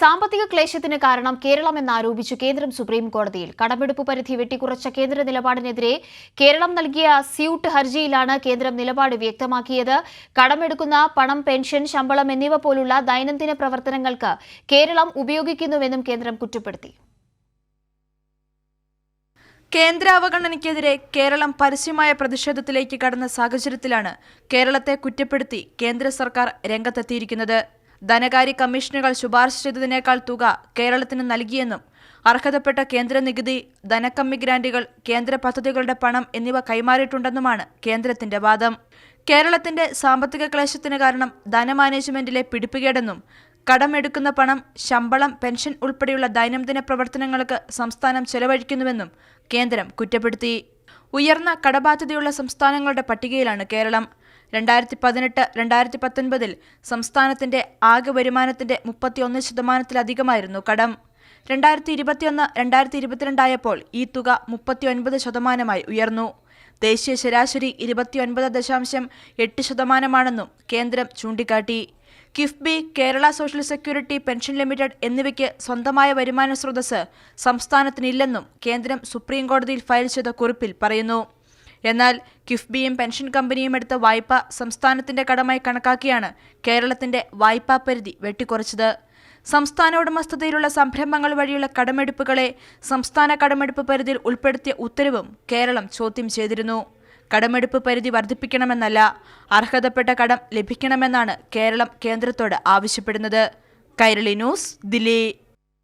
സാമ്പത്തിക ക്ലേശത്തിന് കാരണം കേരളം എന്നാരോപിച്ചു കേന്ദ്രം സുപ്രീം കോടതിയിൽ കടമെടുപ്പ് പരിധി വെട്ടിക്കുറച്ച കേന്ദ്ര നിലപാടിനെതിരെ കേരളം നൽകിയ സ്യൂട്ട് ഹർജിയിലാണ് കേന്ദ്രം നിലപാട് വ്യക്തമാക്കിയത്. കടമെടുക്കുന്ന പണം പെൻഷൻ ശമ്പളം എന്നിവ പോലുള്ള ദൈനംദിന പ്രവർത്തനങ്ങൾക്ക് കേരളം ഉപയോഗിക്കുന്നുവെന്നും കേന്ദ്രം കുറ്റപ്പെടുത്തി. കേന്ദ്ര അവഗണനയ്ക്കെതിരെ കേരളം പരസ്യമായ പ്രതിഷേധത്തിലേക്ക് കടന്ന സാഹചര്യത്തിലാണ് കേരളത്തെ കുറ്റപ്പെടുത്തി കേന്ദ്ര സർക്കാർ രംഗത്തെത്തിയിരിക്കുന്നത്. ധനകാര്യ കമ്മീഷനുകൾ ശുപാർശ ചെയ്തതിനേക്കാൾ തുക കേരളത്തിന് നൽകിയെന്നും അർഹതപ്പെട്ട കേന്ദ്ര നികുതി ധനക്കമ്മി ഗ്രാന്റുകൾ കേന്ദ്ര പദ്ധതികളുടെ പണം എന്നിവ കൈമാറിയിട്ടുണ്ടെന്നുമാണ് കേന്ദ്രത്തിന്റെ വാദം. കേരളത്തിന്റെ സാമ്പത്തിക ക്ലേശത്തിന് കാരണം ധനമാനേജ്മെന്റിലെ പിടിപ്പുകേടെന്നും കടമെടുക്കുന്ന പണം ശമ്പളം പെൻഷൻ ഉൾപ്പെടെയുള്ള ദൈനംദിന പ്രവർത്തനങ്ങൾക്ക് സംസ്ഥാനം ചെലവഴിക്കുന്നുവെന്നും കേന്ദ്രം കുറ്റപ്പെടുത്തി. ഉയർന്ന കടബാധ്യതയുള്ള സംസ്ഥാനങ്ങളുടെ പട്ടികയിലാണ് കേരളം. രണ്ടായിരത്തി പതിനെട്ട് രണ്ടായിരത്തി പത്തൊൻപതിൽ സംസ്ഥാനത്തിന്റെ ആകെ വരുമാനത്തിന്റെ മുപ്പത്തിയൊന്ന് ശതമാനത്തിലധികമായിരുന്നു കടം. രണ്ടായിരത്തി ഇരുപത്തിയൊന്ന് രണ്ടായിരത്തി ഇരുപത്തിരണ്ടായപ്പോൾ ഈ തുക മുപ്പത്തിയൊൻപത് ശതമാനമായി ഉയർന്നു. ദേശീയ ശരാശരി ഇരുപത്തിയൊൻപത് ദശാംശം എട്ട് ശതമാനമാണെന്നും കേന്ദ്രം ചൂണ്ടിക്കാട്ടി. KIIFB Kerala social security pension limited എന്നിവയ്ക്ക് സ്വന്തമായ വരുമാന സ്രോതസ് സംസ്ഥാനത്തിനില്ലെന്നും കേന്ദ്രം സുപ്രീം കോടതിയിൽ ഫയൽ ചെയ്ത കുറിപ്പിൽ പറയുന്നു. എന്നാൽ കിഫ്ബിയും പെൻഷൻ കമ്പനിയും എടുത്ത വായ്പ സംസ്ഥാനത്തിന്റെ കടമായി കണക്കാക്കിയാണ് കേരളത്തിന്റെ വായ്പാ പരിധി വെട്ടിക്കുറച്ചത്. സംസ്ഥാന ഉടമസ്ഥതയിലുള്ള സംരംഭങ്ങൾ വഴിയുള്ള കടമെടുപ്പുകളെ സംസ്ഥാന കടമെടുപ്പ് പരിധിയിൽ ഉൾപ്പെടുത്തിയ ഉത്തരവും കേരളം ചോദ്യം ചെയ്തിരുന്നു. കടമെടുപ്പ് പരിധി വർദ്ധിപ്പിക്കണമെന്നല്ല അർഹതപ്പെട്ട കടം ലഭിക്കണമെന്നാണ് കേരളം കേന്ദ്രത്തോട് ആവശ്യപ്പെടുന്നത്. കൈരളി ന്യൂസ് ദില്ലി.